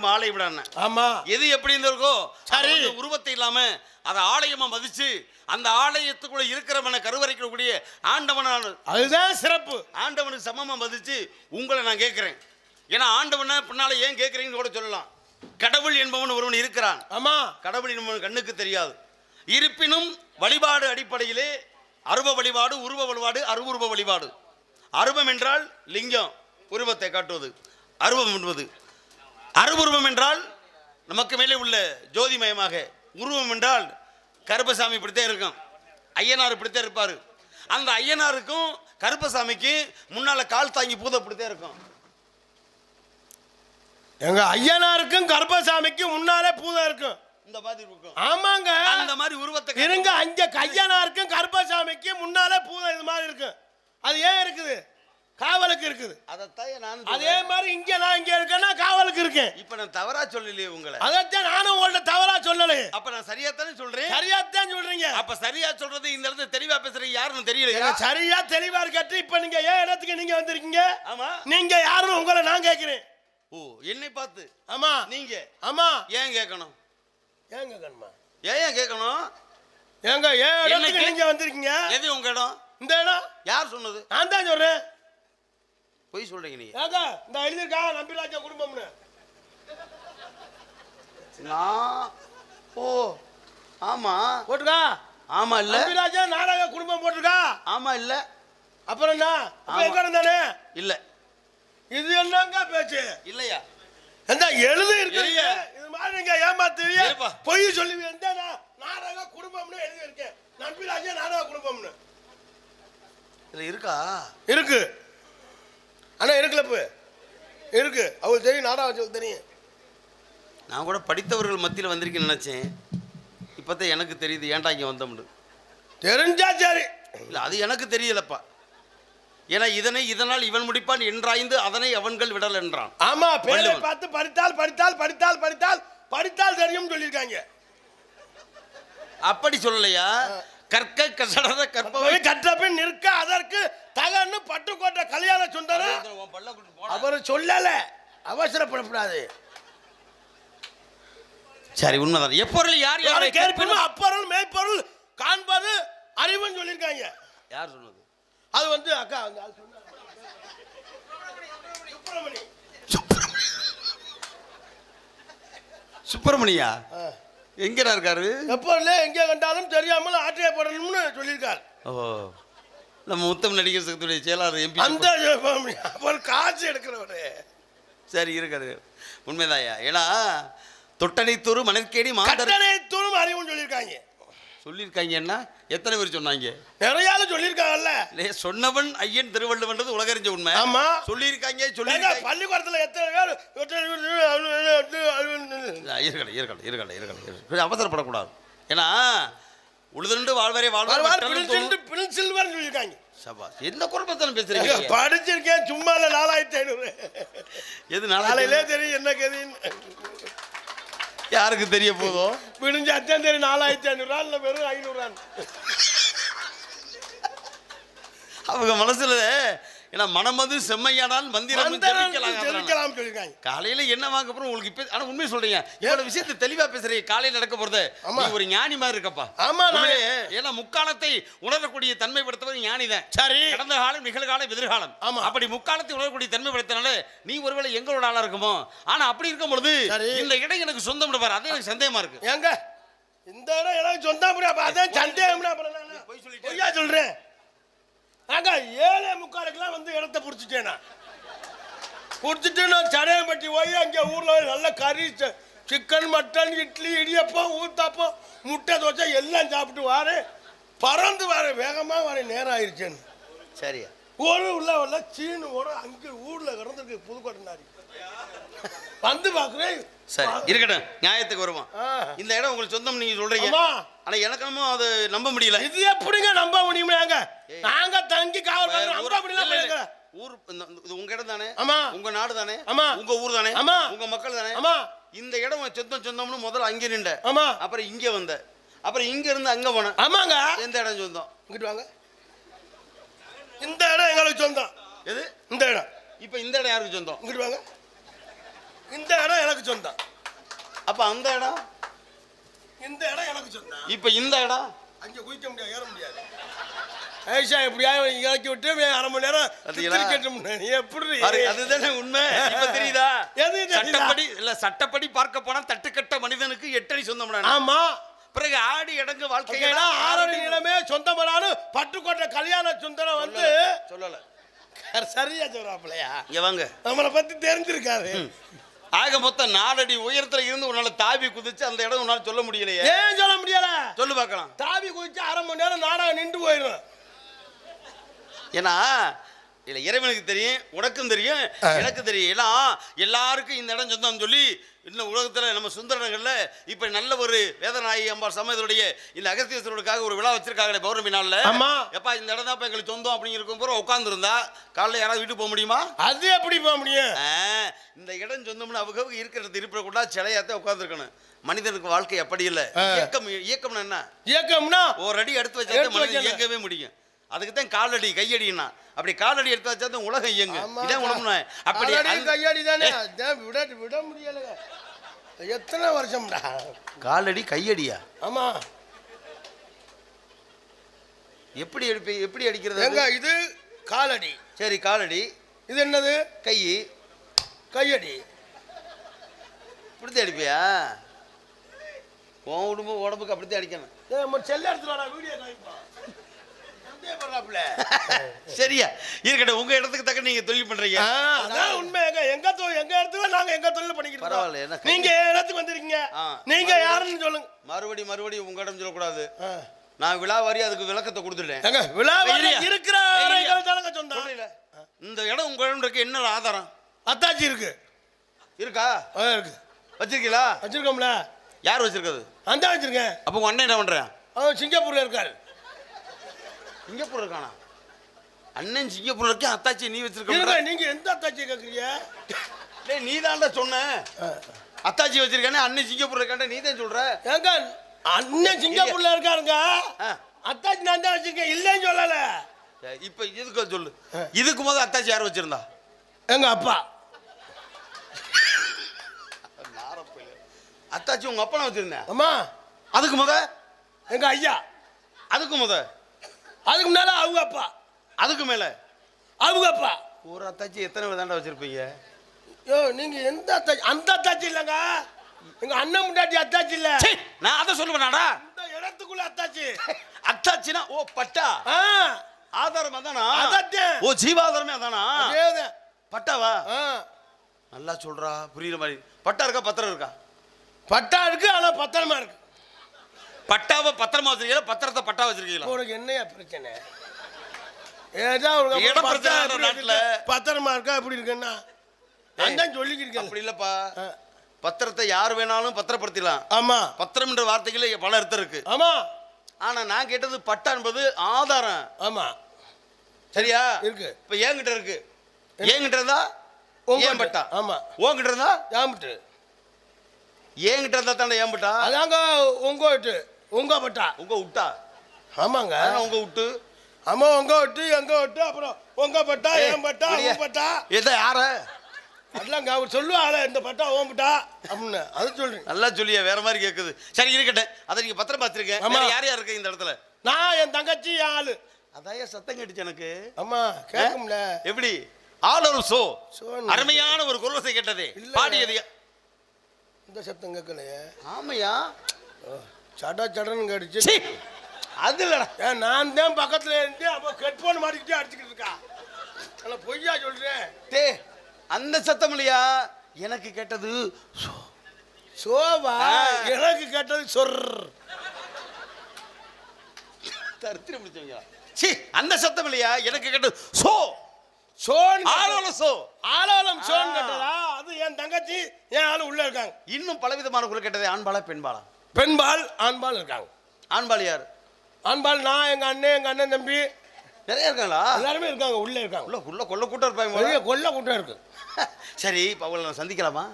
மண்டபம் ஆலயம் விடான ஆமா. எது எப்படி இருந்திருக்கோ சரி. உருவத்தை இல்லாம அதை ஆலயமா மதிச்சு அந்த ஆலயத்துக்குள்ள இருக்கிறவனை கருவறைக்கக்கூடிய ஆண்டவனான அதுதான் சிறப்பு. ஆண்டவனுக்கு சமமா மதிச்சு உங்களை நான் கேட்கிறேன். ஏன்னா ஆண்டவனை பின்னால ஏன் கேட்குறீங்கன்னு கூட சொல்லலாம். கடவுள் என்பவன் ஒருவன் இருக்கிறான். ஆமா. கடவுள் என்பவன் கண்ணுக்கு தெரியாது. இருப்பினும் வழிபாடு அடிப்படையிலே அருவ வழிபாடு உருவ வழிபாடு அருவுருவ வழிபாடு. அருவம் என்றால் லிங்கம் உருவத்தை காட்டுவது. அருவம் என்பது அருவுருவம் என்றால் நமக்கு மேலே உள்ள ஜோதிமயமாக உருவம் என்றால் கருப்பசாமி இப்படித்தான் இருக்கும். ஐயனார் இப்படித்தான் இருப்பார். அந்த ஐயனாருக்கும் கருப்பசாமிக்கு முன்னால கால் தாங்கி பூத இப்படித்தான் இருக்கும். எங்க ஐயனாருக்கும் கருப்பசாமிக்கும் முன்னாலே பூதம் இருக்கும். இந்த மாதிரி இருக்கும். ஆமாங்க. அந்த மாதிரி உருவத்தை இருங்க அங்க கையனாருக்கும் கருப்பசாமிக்கும் முன்னாலே பூதம் இது மாதிரி இருக்கும். அது ஏன் இருக்குது? காவலுக்கு இருக்குது. அதைத்தான் நான் அதே. மாதிரி இங்க நான் இங்க இருக்கேன்னா காவலுக்கு இருக்கேன். இப்ப நான் தவறா சொல்லலையே உங்களை. அதைத்தான் நானும் உங்கள்ட்ட தவறா சொல்லலையே அப்ப நான் சரியா தானே சொல்றேன்? சரியாத்தான் சொல்றீங்க. அப்ப சரியா சொல்றது இந்த இடத்துல தெளிவா பேசுறீங்க யாருன்னு தெரியல ஏங்க, சரியா தெளிவா இருக்கட்டு இப்ப நீங்க ஏன் இடத்துக்கு நீங்க வந்திருக்கீங்க? ஆமா. நீங்க யாருன்னு உங்களை நான் கேட்கிறேன். ஓ என்னை பார்த்து. ஆமா. நீங்க. ஆமா. ஏன் கேட்கணும்? ஏங்க கண்மா? ஏன் கேட்கணும்? ஏங்க ஏன் இடத்துக்கு என்னைக்கு? நீங்க வந்திருக்கீங்க? எது உங்க இடம்? இந்த இடம்? யார் சொன்னது? நான் தான் சொல்றேன். பொய் சொல்றீங்க நீங்க. ஏங்க இந்த எழுதிருக்கா நம்பிராஜா குடும்பம்னு. நான் ஓ ஆமா. போட்டுக்கா ஆமா இல்ல. நம்பிராஜா நாடக குடும்பம் போட்டிருக்கா? ஆமா இல்ல. அப்புறம் என்ன. எங்க இருந்தானே? இல்ல. இது என்னங்க பேச்சு? இல்லையா? எந்த எழுதி இருக்கு இல்லையே. இது மாதிரி நீங்க ஏமாத்துவீங்க. பொய் சொல்லுவீங்க எந்த நா- நாடக குடும்பம்னு எழுதி இருக்கேன் நம்பிராஜா நாடக குடும்பம்னு. இதுல இருக்கா? இருக்கு. ஆனா இருக்குல்ல இப்ப? இருக்கு. அவங்களுக்கு தெரியும் நாடகம் தெரியும். நான் கூட படித்தவர்கள் மத்தியில் வந்திருக்கேன்னு நினைச்சேன். இப்பதான் எனக்கு தெரியுது ஏன்டா இங்க வந்தோம்னு. தெரிஞ்சா சரி. இல்ல அது எனக்கு தெரியலப்பா. ஏன்னா இதனை இதனால் இவன் முடிப்பான் என்றாய்ந்து அதனை அவன்கள் விடல் என்றான். ஆமா பேரை. பார்த்து படித்தால் படித்தால் படித்தால் படித்தால் படித்தால் தெரியும் சொல்லியிருக்காங்க. அப்படி சொல்லலையா? கற்க கசடத கற்பவை. கற்ற பின் நிற்க அதற்கு தகன்னு பட்டுக்கோட்டை கல்யாண சுந்தர உன் பல்லக்குட்டி போடா. அவர் சொல்லல. அவசரப்படக்கூடாது. சரி உண்மைதான். எப்பொருள் யார் யாரை கேட்பணும் அப்பொருள் மெய்ப்பொருள் காண்பது அறிவுன்னு சொல்லியிருக்காங்க. யார் சொன்னது? அது வந்து அக்கா அந்த ஆள் சொன்னாங்க. சுப்பிரமணியா. எங்கடா இருக்காரு? எப்பொருளே எங்கே கண்டாலும் தெரியாமல் ஆற்றியப்படணும்னு சொல்லியிருக்கார். ஓ நம்ம முத்தம் நடிகர் சங்கத்துடைய செயலாளர் எம்பி அந்த அவர் காசு எடுக்கிறவரு. சரி இருக்காரு. உண்மைதாயா ஏன்னா தொட்டனைத்தூர் மணற்கேடி மாந்தர் கட்டளை தூளும் அறிவுன்னு சொல்லியிருக்காங்க. சொல்லியிருக்காங்கன்னா எத்தனை பேர் சொன்னாங்க நிறைய ஆளு சொல்லியிருக்காங்கல்ல சொன்னவன் ஐயன் திருவள்ளுவன்றது உலகறிஞ்ச உண்மை ஆமா சொல்லியிருக்காங்க சொல்லியிருக்காங்க பள்ளிக்கூடத்துல எத்தனை பேர் இருக்கட்டும் இருக்கட்டும் இருக்கட்டும் இருக்கட்டும் அவசரப்படக்கூடாது ஏன்னா உழுதுண்டு வாழ்வரை வாழ்வார். பிரின்சில்வர் சொல்லியிருக்காங்க சபாஸ் என்ன குடும்பத்தாலும் ஏங்க, பேசுறீங்க படிச்சிருக்கேன் சும்மா நாலாயிரத்தி ஐநூறு எது நாளையிலே தெரியும் என்ன கதின்னு யாருக்கு தெரிய போதும் பிடிஞ்ச அத்தான் தெரியும் நாலாயிரத்தி ஐநூறுரூவா இல்லை வெறும் ஐநூறுரூவான்னு அவங்க மனசுல ஏன்னா மனமது செம்மையானால் மந்திரம் ஜெபிக்கலாம் காலையில என்ன வாங்க போறோம்? உங்களுக்கு இப்ப ஆனா உண்மையை சொல்றீங்க. இவ்வளவு விஷயத்தை தெளிவா பேசுறீங்க. காலையில நடக்க போறது. நீ ஒரு ஞானி மாதிரி இருக்கப்பா. ஆமா, ஏன்னா முக்காலத்தை உணரக்கூடிய தன்மை படுத்தவர் ஞானி தான். சரி. கடந்த காலம் நிகழ்காலம் எதிர்காலம். ஆமா. அப்படி முக்காலத்தை உணரக்கூடிய தன்மை படுத்தனால நீ ஒருவேளை எங்களோட ஆளா இருக்குமோ? ஆனா அப்படி இருக்கும் பொழுது. இந்த இடம் எனக்கு சொந்தம் பாரு. அது எனக்கு சந்தேகமா இருக்கு. ஏங்க இந்த இடம் எனக்கு சொந்தம் அதான் சந்தேகம் பொய்யா சொல்றேன்? ஆங்க ஏழே முக்காலுக்கெல்லாம் வந்து இடத்த பிடிச்சிட்டேன்? நான் பிடிச்சிட்டு நான் சடையம்பட்டி போய் அங்கே ஊரில் நல்ல கறி சிக்கன் மட்டன் இட்லி இடியப்பம் ஊத்தாப்பம் முட்டை தோசை எல்லாம் சாப்பிட்டு வாரேன் பறந்து வரேன் வேகமாக வரேன் நேரம் ஆயிடுச்சேன்னு சரியா? ஒரு உள்ள உள்ள சீனு ஓட அங்கே ஊரில் கிடந்திருக்கு புதுக்கோட்டை நாரி வந்து பார்க்குறேன் சரி இருக்கட்டும். நியாயத்துக்கு வருவோம். இந்த இடம் உங்களுக்கு சொந்தம் நீங்க சொல்றீங்க. ஆனா எனக்கு என்னமோ அது நம்ப முடியல. இது எப்படிங்க நம்ப முடியுமாங்க. நாங்க தங்கி காவல் நம்ப முடியல. ஊர் இது உங்க இடம் தானே? ஆமா. உங்க நாடு தானே? ஆமா. உங்க ஊர் தானே? ஆமா. உங்க மக்கள் தானே? ஆமா. இந்த இடம் சொந்தம் சொந்தம்னு முதல்ல அங்கே நின்ற ஆமா. அப்புறம் இங்க வந்த. அப்புறம் இங்க இருந்து அங்க போனேன் ஆமாங்க. எந்த இடம் சொந்தம்? இங்கிட்டு வாங்க. இந்த இடம் எங்களுக்கு சொந்தம். எது? இந்த இடம். இப்ப இந்த இடம் யாருக்கு சொந்தம்? இங்கிட்டு வாங்க. இந்த இடம் எனக்கு சொந்தம். அப்ப அந்த இடம்? இந்த இடம் எனக்கு சொந்தம். இப்ப இந்த இடம்? அங்க குதிக்க முடியாது ஏற முடியாது. ஐஷா எப்படியாவது இறக்கி விட்டு அரை மணி நேரம் எப்படி? அதுதானே உண்மை. தெரியுதா? சட்டப்படி இல்ல சட்டப்படி பார்க்க போனா தட்டுக்கட்ட மனிதனுக்கு எட்டடி சொந்தம் ஆமா. பிறகு ஆடி இடங்கு வாழ்க்கையடா ஆறடி நிலமே சொந்தமனாலும் பட்டுக்கோட்டை கல்யாண சுந்தரம் வந்து சொல்லல சரியா சொல்றாப்லையா இங்க வாங்க. நம்மளை பத்தி தெரிஞ்சிருக்காரு. ஆக மொத்தம் நாலடி உயரத்துல இருந்து உன்னால தாவி குதிச்சு அந்த இடம் உன்னால சொல்ல முடியலையே. ஏன் சொல்ல முடியல? சொல்லு பார்க்கலாம். தாவி குதிச்சு அரை மணி நேரம் நாடகம் நின்று போயிடும் ஏன்னா இல்ல இறைவனுக்கு தெரியும் உனக்கும் தெரியும் எனக்கு தெரியும். ஏன்னா எல்லாருக்கும் இந்த இடம் சொந்தம் சொல்லி இன்னும் உலகத்துல நம்ம சுந்தரனங்கள்ல இப்ப நல்ல ஒரு வேதநாயகி அம்பாள் சமயத்துடைய இந்த அகஸ்தீஸ்வரருக்காக ஒரு விழா வச்சிருக்காங்களே பௌர்ணமி நாள்ல. எப்பா இந்த இடம் தான் எங்களுக்கு சொந்தம் அப்படிங்கிறக்கும் பூரா உட்கார்ந்து இருந்தா காலைல யாராவது வீட்டுக்கு போக முடியுமா? அது எப்படி போக முடியும்? இந்த இடம் சொந்தம்னு அவங்க இருக்கிறது இருப்பிட கூட சிலையாத்தே உட்காந்துருக்கணும் மனிதனுக்கு வாழ்க்கை அப்படி இல்லை. இயக்கம் இயக்கம்னு என்ன? இயக்கம்னா ஒரு அடி எடுத்து வச்சா மனிதன். இயங்கவே முடியும். அதுக்கு தான் காலடி கையடினா அப்படி காலடி எடுத்து வச்சா தான் உலகம் இயங்கு. இதான் உடம்புனா அப்படி கையடி தானே? விட விட முடியல எத்தனை வருஷம்டா? காலடி கையடியா? ஆமா. எப்படி அடிப்பி எப்படி அடிக்கிறது எங்க? இது காலடி. சரி காலடி. இது என்னது? கை. கையடி. இப்படித்தான் அடிப்பியா? உன் உடம்பு உடம்புக்கு அப்படித்தான் அடிக்கணும். செல்ல எடுத்துட்டு வாடா வீடியோ. சரியா. இருக்கட்டும் உங்க இடத்துக்கு தக்க நீங்க தொழில் பண்றீங்க. அதான் உண்மை எங்க எங்க எங்க இடத்துல நாங்க எங்க தொழில் பண்ணிக்கிட்டு பரவாயில்ல, நீங்க இடத்துக்கு வந்திருக்கீங்க. நீங்க யாருன்னு சொல்லுங்க. மறுபடி மறுபடி உங்க இடம் சொல்லக்கூடாது. நான் விழாவாரி அதுக்கு விளக்கத்தை கொடுத்துட்டேன். விழா கையடியா? இருக்கிற. இந்த இடம் உங்க இடம் இருக்கு. என்ன ஆதாரம்? அத்தாச்சி இருக்கு. இருக்கா? இருக்கு. வச்சிருக்கீங்களா? வச்சிருக்கோம்ல. யார் வச்சிருக்கிறது? அந்த வச்சிருக்கேன். அப்போ உங்க அண்ணன் என்ன பண்றேன்? சிங்கப்பூர்ல இருக்காரு. சிங்கப்பூர் இருக்கானா? அண்ணன் சிங்கப்பூர் இருக்கேன் அத்தாச்சி நீ வச்சிருக்க நீங்க எந்த அத்தாச்சி கேக்குறீங்க? டேய் நீ தான்டா சொன்ன. அத்தாச்சி வச்சிருக்கானே அண்ணன் சிங்கப்பூர் இருக்கான்டா நீ தான் சொல்ற. ஏங்க அண்ணன் சிங்கப்பூர்ல இருக்காருங்க. அத்தாச்சி நான் தான் வச்சிருக்கேன் இல்லைன்னு சொல்லல. இப்ப இதுக்கு சொல்லு. இதுக்கு முதல் அத்தாச்சி யார் வச்சிருந்தா? எங்க அப்பா. அத்தாச்சி உங்க அப்பனை வச்சிருந்தேன். அம்மா. அதுக்கு முத? எங்க ஐயா. அதுக்கு முத? அதுக்கு முன்னால அவங்க அப்பா. அதுக்கு மேல. அவங்க அப்பா. ஒரு அத்தாச்சி எத்தனை விதாண்டா வச்சிருப்பீங்க? யோ நீங்க எந்த அத்தாச்சி அந்த அத்தாச்சி இல்லைங்க. எங்க அண்ணன் முன்னாடி அத்தாச்சி இல்ல. நான் அதை சொல்லுவேனாடா. இந்த இடத்துக்குள்ள அத்தாச்சி. அத்தாச்சினா ஓ பட்டா. ஆ. ஆதாரம் அதானா. ஓ ஜீவாதாரமே அதானா. பட்டாவா? நல்லா சொல்றா புரியுற மாதிரி. பட்டா இருக்கா பத்திரம் இருக்கா? பட்டா இருக்கு ஆனா பத்திரமா இருக்கு. பட்டாவை பத்திரமா வச்சிருக்கீங்களா? பத்திரத்தை பட்டா வச்சிருக்கீங்களா? உனக்கு என்னையா பிரச்சனை? ஏதா இடம் பிரச்சனை நாட்டுல. பத்திரமா இருக்கா? எப்படி இருக்குன்னா? நான் தான் சொல்லிக்கிருக்கேன். அப்படி இல்லப்பா. பத்திரத்தை யார் வேணாலும் பத்திரப்படுத்திடலாம். ஆமா. பத்திரம் என்ற வார்த்தைகளே பல அர்த்தம் இருக்கு. ஆமா. ஆனா நான் கேட்டது பட்டா என்பது ஆதாரம். ஆமா. சரியா? இருக்கு. இப்ப என்கிட்ட இருக்கு. என்கிட்ட இருந்தா? உங்ககிட்ட. ஏன் பட்டா? ஆமா. உன்கிட்ட இருந்தா? யாமிட்டு என்கிட்ட இருந்தா தானே ஏன் பட்டா? அதாங்க உங்க விட்டு உங்க பட்டா. உங்க விட்டா ஆமாங்க. உங்க விட்டு ஆமா உங்க விட்டு எங்க விட்டு அப்புறம் உங்க பட்டா என் பட்டா. உன் பட்டா. இதை யார? அதெல்லாம் அவர் சொல்லுவாங்களே இந்த பட்டா ஓன் பட்டா அப்படின்னு. அது சொல்றேன் நல்லா சொல்லியா வேற மாதிரி கேக்குது. சரி இருக்கட்டும். அதை நீங்க பத்திரம் பார்த்திருக்கேன். யார் யார் இருக்கு இந்த இடத்துல? நான் என் தங்கச்சி என் ஆளு. அதான் சத்தம் கேட்டுச்சு எனக்கு? ஆமா கேட்கும்ல. எப்படி? ஆல் ஒரு சோ. அருமையான ஒரு குரலசை கேட்டதே. பாடியது இந்த சத்தம் கேட்கலையே. ஆமையா? சட சடன்னு கேட்டுச்சு சீ, அது இல்லடா. நான் தான் பக்கத்துல இருந்து அப்போ ஹெட்போன் மாட்டிக்கிட்டே அடிச்சுக்கிட்டு இருக்கா. நான் பொய்யா சொல்றேன் டே அந்த சத்தம் இல்லையா? எனக்கு கேட்டது சோ. சோவா? ஆ. எனக்கு கேட்டது சொர். தரித்திர முடிச்சவங்க சீ அந்த சத்தம் இல்லையா? எனக்கு கேட்டது சோ. சோன் ஆளோல சோ. ஆளாளம் சோன். கேட்டதா? அது என் தங்கச்சி என் ஆளு உள்ள இருக்காங்க. இன்னும் பலவிதமான குரல் கேட்டதே ஆண்பாளா பெண்பாளா பெண்பால் ஆண்பால் இருக்காங்க. ஆண்பாள் யார்? ஆண்பால் நான் எங்க அண்ணன் எங்க அண்ணன் தம்பி. நிறைய இருக்காங்களா? எல்லாருமே இருக்காங்க உள்ள இருக்காங்க. உள்ள உள்ள கொல்ல கூட்டம் இருப்பாங்க கொல்ல கூட்டம் இருக்கு. சரி இப்போ அவங்களை நான் சந்திக்கலாமா?